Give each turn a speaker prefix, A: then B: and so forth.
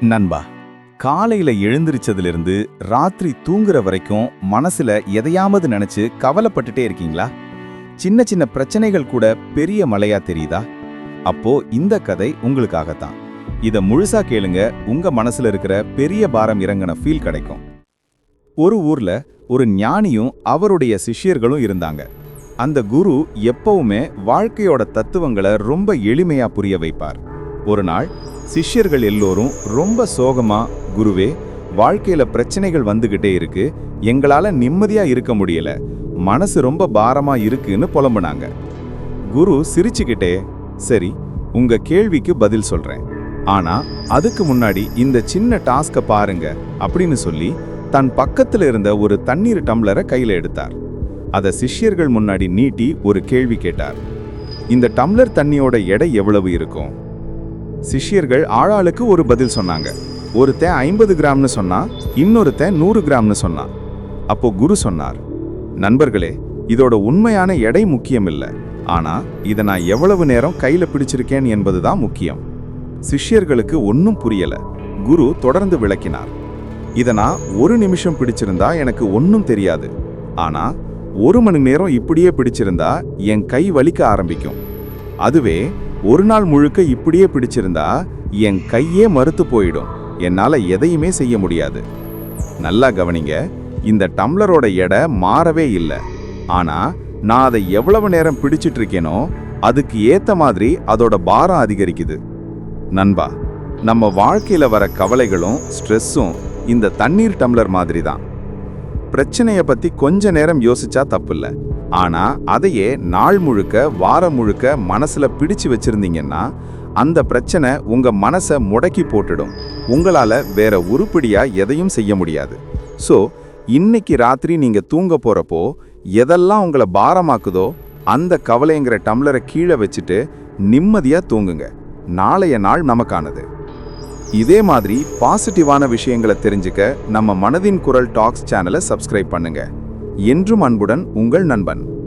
A: நண்பா காலையில எழுந்திருச்சதிலிருந்து ராத்திரி தூங்குற வரைக்கும் மனசுல எதையாவது நினைச்சு கவலைப்பட்டுட்டே இருக்கீங்களா? சின்ன சின்ன பிரச்சனைகள் கூட பெரிய மலையா தெரியுதா? அப்போ இந்த கதை உங்களுக்காகத்தான். இதை முழுசா கேளுங்க உங்க மனசுல இருக்கிற பெரிய பாரம் இறங்கின ஃபீல் கிடைக்கும். ஒரு ஊர்ல ஒரு ஞானியும் அவருடைய சிஷ்யர்களும் இருந்தாங்க. அந்த குரு எப்பவுமே வாழ்க்கையோட தத்துவங்களை ரொம்ப எளிமையா புரிய வைப்பார். ஒரு நாள் சிஷ்யர்கள் எல்லோரும் ரொம்ப சோகமா குருவே வாழ்க்கையில பிரச்சனைகள் வந்துகிட்டே இருக்கு. எங்களால நிம்மதியா இருக்க முடியல. மனசு ரொம்ப பாரமா இருக்குன்னு புலம்புனாங்க. குரு சிரிச்சுக்கிட்டே சரி உங்க கேள்விக்கு பதில் சொல்றேன். ஆனா அதுக்கு முன்னாடி இந்த சின்ன டாஸ்கை பாருங்க அப்படின்னு சொல்லி தன் பக்கத்துல இருந்த ஒரு தண்ணீர் டம்ளரை கையில எடுத்தார். அதை சிஷ்யர்கள் முன்னாடி நீட்டி ஒரு கேள்வி கேட்டார். இந்த டம்ளர் தண்ணியோட எடை எவ்வளவு இருக்கும்? சிஷ்யர்கள் ஆளாளுக்கு ஒரு பதில் சொன்னாங்க. ஒருத்தன் ஐம்பது கிராம்னு சொன்னான் இன்னொருத்தன் நூறு கிராம்னு சொன்னான் அப்போ குரு சொன்னார் நண்பர்களே இதோட உண்மையான எடை முக்கியம் இல்ல ஆனா இதை நான் எவ்வளவு நேரம் கையில பிடிச்சிருக்கேன் என்பதுதான் முக்கியம். சிஷ்யர்களுக்கு ஒன்னும் புரியல. குரு தொடர்ந்து விளக்கினார் இதை நான் ஒரு நிமிஷம் பிடிச்சிருந்தா எனக்கு ஒன்னும் தெரியாது. ஆனா ஒரு மணி நேரம் இப்படியே பிடிச்சிருந்தா என் கை வலிக்க ஆரம்பிக்கும். அதுவே ஒரு நாள் முழுக்க இப்படியே பிடிச்சிருந்தா என் கையே மறுத்து போயிடும். என்னால் எதையுமே செய்ய முடியாது. நல்லா கவனிங்க இந்த டம்ளரோட எடை மாறவே இல்லை. ஆனால் நான் அதை எவ்வளவு நேரம் பிடிச்சிட்டு இருக்கேனோ அதுக்கு ஏற்ற மாதிரி அதோட பாரம் அதிகரிக்குது. நண்பா நம்ம வாழ்க்கையில் வர கவலைகளும் ஸ்ட்ரெஸ்ஸும் இந்த தண்ணீர் டம்ளர் மாதிரி தான் பிரச்சனையை பற்றி கொஞ்ச நேரம் யோசிச்சா தப்பில்ல. ஆனா அதையே நாள் முழுக்க வாரம் முழுக்க மனசுல பிடிச்சு வச்சிருந்தீங்கன்னா அந்த பிரச்சனை உங்க மனசை முடக்கி போட்டுடும். உங்களால வேற உருப்படியா எதையும் செய்ய முடியாது. ஸோ இன்னைக்கு ராத்திரி நீங்க தூங்க போறப்போ எதெல்லாம் உங்களை பாரமாக்குதோ அந்த கவலைங்கிற டம்ளரை கீழே வச்சுட்டு நிம்மதியா தூங்குங்க. நாளைய நாள் நமக்கானது. இதே மாதிரி பாசிட்டிவான விஷயங்களை தெரிஞ்சுக்க நம்ம மனதின் குரல் டாக்ஸ் சேனலை சப்ஸ்கிரைப் பண்ணுங்கள் என்றும் அன்புடன் உங்கள் நண்பன்.